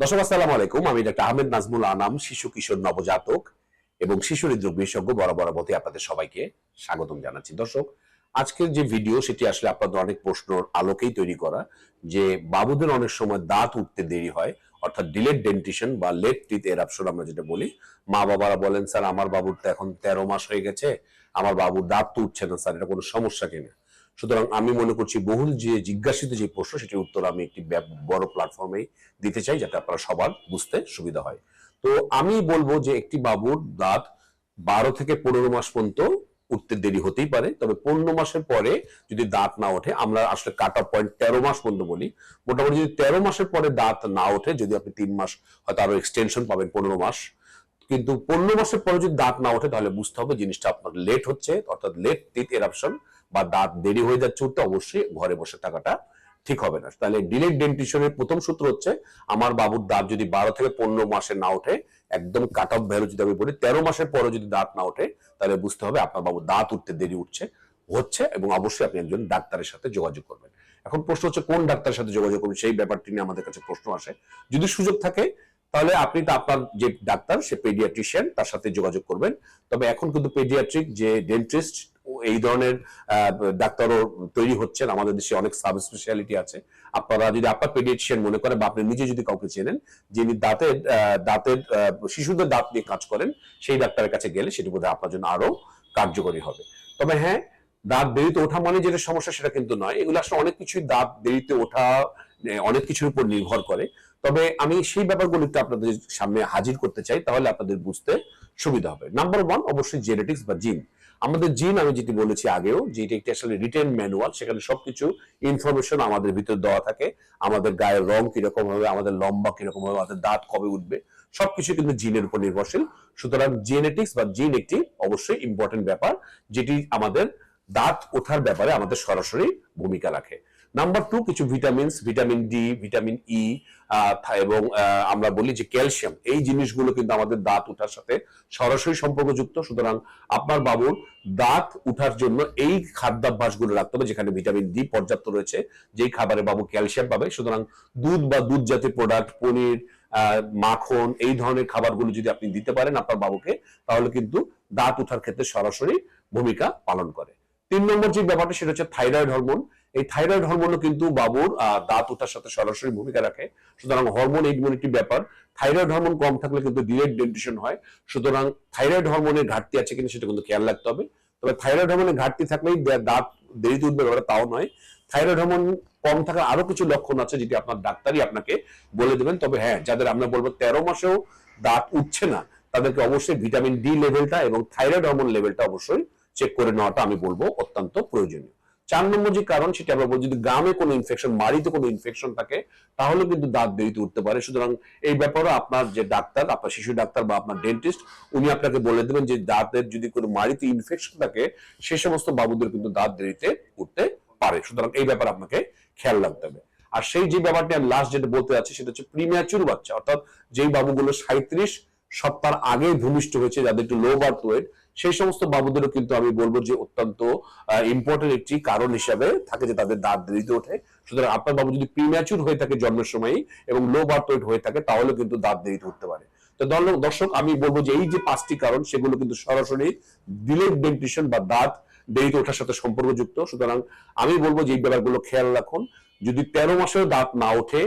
দর্শক, আসসালামু আলাইকুম। আমি ডাক্তার আহমেদ নাজমুল আনাম, শিশু কিশোর নবজাতক এবং শিশু হৃদরোগ বিশেষজ্ঞ বরাবর মতে আপনাদের সবাইকে স্বাগতম জানাচ্ছি। দর্শক, আজকের যে ভিডিও, সেটি আসলে আপনাদের অনেক প্রশ্নর আলোকেই তৈরি করা যে বাবুদের অনেক সময় দাঁত উঠতে দেরি হয়, অর্থাৎ ডিলেট ডেন্টিশন বা লেট টিথ এরাপশন আমরা যেটা বলি। মা বাবারা বলেন, স্যার, আমার বাবুর তো এখন তেরো মাস হয়ে গেছে, আমার বাবুর দাঁত তো উঠছে না, স্যার, এটা কোনো সমস্যা কিনা সুতরাং আমি মনে করছি বহুল যে জিজ্ঞাসিত যে প্রশ্ন, সেটির উত্তর আমি একটি বড় প্ল্যাটফর্মে দিতে চাই, যাতে আপনারা সবার বুঝতে সুবিধা হয়। তো আমি বলব যে একটি বাবুর দাঁত বারো থেকে পনেরো মাস পর্যন্ত উঠতে দেরি হতেই পারে, তবে পনেরো মাসের পরে যদি দাঁত না ওঠে, আমরা আসলে কাট অফ পয়েন্ট তেরো মাস পর্যন্ত বলি। মোটামুটি যদি তেরো মাসের পরে দাঁত না ওঠে, যদি আপনি তিন মাস হয়তো আরও এক্সটেনশন পাবেন পনেরো মাস, কিন্তু পনেরো মাসের পরে যদি দাঁত না ওঠে, তাহলে বুঝতে হবে জিনিসটা আপনার লেট হচ্ছে, অর্থাৎ লেট টিথ এরাপশন বা দাঁত দেরি হয়ে যাচ্ছে উঠতে, অবশ্যই ঘরে বসে থাকাটা ঠিক হবে না। তাহলে ডিলেট ডেন্টিশনের প্রথম সূত্র হচ্ছে, আমার বাবুর দাঁত যদি বারো থেকে পনেরো মাসে না ওঠে, একদম কাট অফ ভ্যালু যদি আমি বলি, তেরো মাসের পরে যদি দাঁত না ওঠে, তাহলে বুঝতে হবে আপনার বাবুর দাঁত উঠতে দেরি উঠছে, হচ্ছে এবং অবশ্যই আপনি একজন ডাক্তারের সাথে যোগাযোগ করবেন। এখন প্রশ্ন হচ্ছে, কোন ডাক্তারের সাথে যোগাযোগ করবেন? সেই ব্যাপারটি নিয়ে আমাদের কাছে প্রশ্ন আসে। যদি সুযোগ থাকে, তাহলে আপনি তো আপনার যে ডাক্তার, সে পেডিয়াট্রিশিয়ান তার সাথে যোগাযোগ করবেন। তবে এখন কিন্তু পেডিয়াট্রিক যে ডেন্টিস্ট এই ধরনের ডাক্তারও তৈরি হচ্ছেন। আমাদের দেশে অনেক সাব স্পেশালিটি আছে। আপনারা যদি আপনার পেডিয়াট্রিশিয়ান মনে করেন বা আপনি নিজে যদি কাউকে চেনেন, যিনি দাঁতের দাঁতের শিশুদের দাঁত নিয়ে কাজ করেন, সেই ডাক্তারের কাছে গেলে সেটি বোধহয় আপনার জন্য আরও কার্যকরী হবে। তবে হ্যাঁ দাঁত দেরিতে ওঠা মানে যেটা সমস্যা, সেটা কিন্তু নয়। এগুলো আসলে অনেক কিছুই দাঁত দেরিতে ওঠা অনেক কিছুর উপর নির্ভর করে। তবে আমি সেই ব্যাপারগুলো আপনাদের সামনে হাজির করতে চাই, তাহলে আপনাদের বুঝতে সুবিধা হবে। নাম্বার ওয়ান অবশ্যই জেনেটিক্স বা জিন আমাদের জিন, আমি যেটি বলেছি আগেও যে এটি একটি আসলে রিটেন ম্যানুয়াল সেখানে সবকিছু ইনফরমেশন আমাদের ভিতরে দেওয়া থাকে। আমাদের গায়ের রং কীরকম হবে, আমাদের লম্বা কীরকম হবে, আমাদের দাঁত কবে উঠবে, সবকিছু কিন্তু জিনের উপর নির্ভরশীল। সুতরাং জেনেটিক্স বা জিন একটি অবশ্যই ইম্পর্টেন্ট ব্যাপার, যেটি আমাদের দাঁত ওঠার ব্যাপারে আমাদের সরাসরি ভূমিকা রাখে। নাম্বার টু কিছু vitamins vitamin D vitamin E এবং আমরা বলি যে ক্যালসিয়াম এই জিনিসগুলো কিন্তু আমাদের দাঁত উঠার সাথে সরাসরি সম্পর্কযুক্ত। সুতরাং আপনার বাবুর দাঁত উঠার জন্য এই খাদ্যাভ্যাসগুলো রাখতে হবে, যেখানে ভিটামিন ডি পর্যাপ্ত রয়েছে, যেই খাবারে বাবু ক্যালসিয়াম পাবে। সুতরাং দুধ বা দুধ জাতীয় প্রোডাক্ট পনির মাখন, এই ধরনের খাবারগুলো যদি আপনি দিতে পারেন আপনার বাবুকে, তাহলে কিন্তু দাঁত উঠার ক্ষেত্রে সরাসরি ভূমিকা পালন করে। তিন নম্বর যে ব্যাপারটা, সেটা হচ্ছে থাইরয়েড হরমোন এই থাইরয়েড হরমোনও কিন্তু বাবুর দাঁত ওঠার সাথে সরাসরি ভূমিকা রাখে। সুতরাং হরমোন একটি ব্যাপার থাইরয়েড হরমোন কম থাকলে কিন্তু ডিলেট ডেন্টিশন হয়। সুতরাং থাইরয়েড হরমোনের ঘাটতি আছে কিনা সেটা কিন্তু খেয়াল রাখতে হবে। তবে থাইরয়েড হরমোনের ঘাটতি থাকলেই দাঁত দেরিতে উঠবে ব্যাপারটা তাও নয়। থাইরয়েড হরমোন কম থাকার আরও কিছু লক্ষণ আছে যেটি আপনার ডাক্তারই আপনাকে বলে দেবেন। তবে হ্যাঁ যাদের আমরা বলব তেরো মাসেও দাঁত উঠছে না, তাদেরকে অবশ্যই ভিটামিন ডি লেভেলটা এবং থাইরয়েড হরমোন লেভেলটা অবশ্যই চেক করে নেওয়াটা আমি বলব অত্যন্ত প্রয়োজনীয়। চার নম্বর যে কারণ সেটা আমরা বলব, যদি গ্রামে কোনো ইনফেকশন মাড়িতে কোনো ইনফেকশন থাকে, তাহলে কিন্তু দাঁত দেরিতে উঠতে পারে। সুতরাং এই ব্যাপারে আপনার যে ডাক্তার, আপনার শিশু ডাক্তার বা আপনার ডেন্টিস্ট উনি আপনাকে বলে দেবেন যে দাঁতের যদি কোনো মাড়িতে ইনফেকশন থাকে, সে সমস্ত বাবুদের কিন্তু দাঁত দেরিতে উঠতে পারে। সুতরাং এই ব্যাপারে আপনাকে খেয়াল রাখতে হবে। আর সেই যে ব্যাপারটি আমি লাস্ট যেটা বলতে যাচ্ছি, সেটা হচ্ছে প্রিমিয়াচুর বাচ্চা। অর্থাৎ যেই বাবুগুলো সাঁত্রিশ সপ্তাহ আগে ভূমিষ্ঠ হয়েছে, যাদের একটু লো বার্থ ওয়েট সেই সমস্ত বাবুদেরও কিন্তু আমি বলব যে অত্যন্ত ইম্পর্টেন্ট একটি কারণ হিসাবে থাকে যে তাদের দাঁত দেরিতে ওঠে। সুতরাং আপনার বাবু যদি প্রিম্যাচুর হয়ে থাকে জন্মের সময়ই এবং লো বার্থ ওয়েট হয়ে থাকে, তাহলে কিন্তু দাঁত দেরিতে উঠতে পারে। তো দর্শক আমি বলব যে এই যে পাঁচটি কারণ, সেগুলো কিন্তু সরাসরি দিলের ডেন্টিশন বা দাঁত দেরিতে ওঠার সাথে সম্পর্কযুক্ত। সুতরাং আমি বলব যে এই ব্যাপারগুলো খেয়াল রাখুন। যদি তেরো মাসেও দাঁত না ওঠে,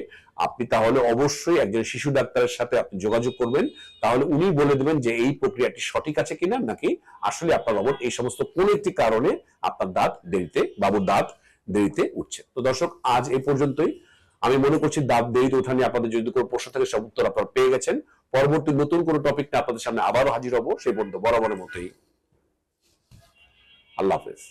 আপনি তাহলে অবশ্যই একজন শিশু ডাক্তারের সাথে আপনি যোগাযোগ করবেন। তাহলে উনি বলে দেবেন যে এই প্রক্রিয়াটি সঠিক আছে কিনা, নাকি আসলে আপনার বাবুর এই সমস্ত কোন একটি কারণে আপনার দাঁত দেরিতে, বাবুর দাঁত দেরিতে উঠছে। তো দর্শক, আজ এই পর্যন্তই। আমি মনে করছি দাঁত দেরিতে ওঠা নিয়ে আপনাদের যদি কোনো প্রশ্ন থাকে, সব উত্তর আপনারা পেয়ে গেছেন। পরবর্তী নতুন কোনো টপিক নিয়ে আপনাদের সামনে আবারও হাজির হব। সেই পর্যন্ত বরাবরের মতোই। আল্লাহ হাফেজ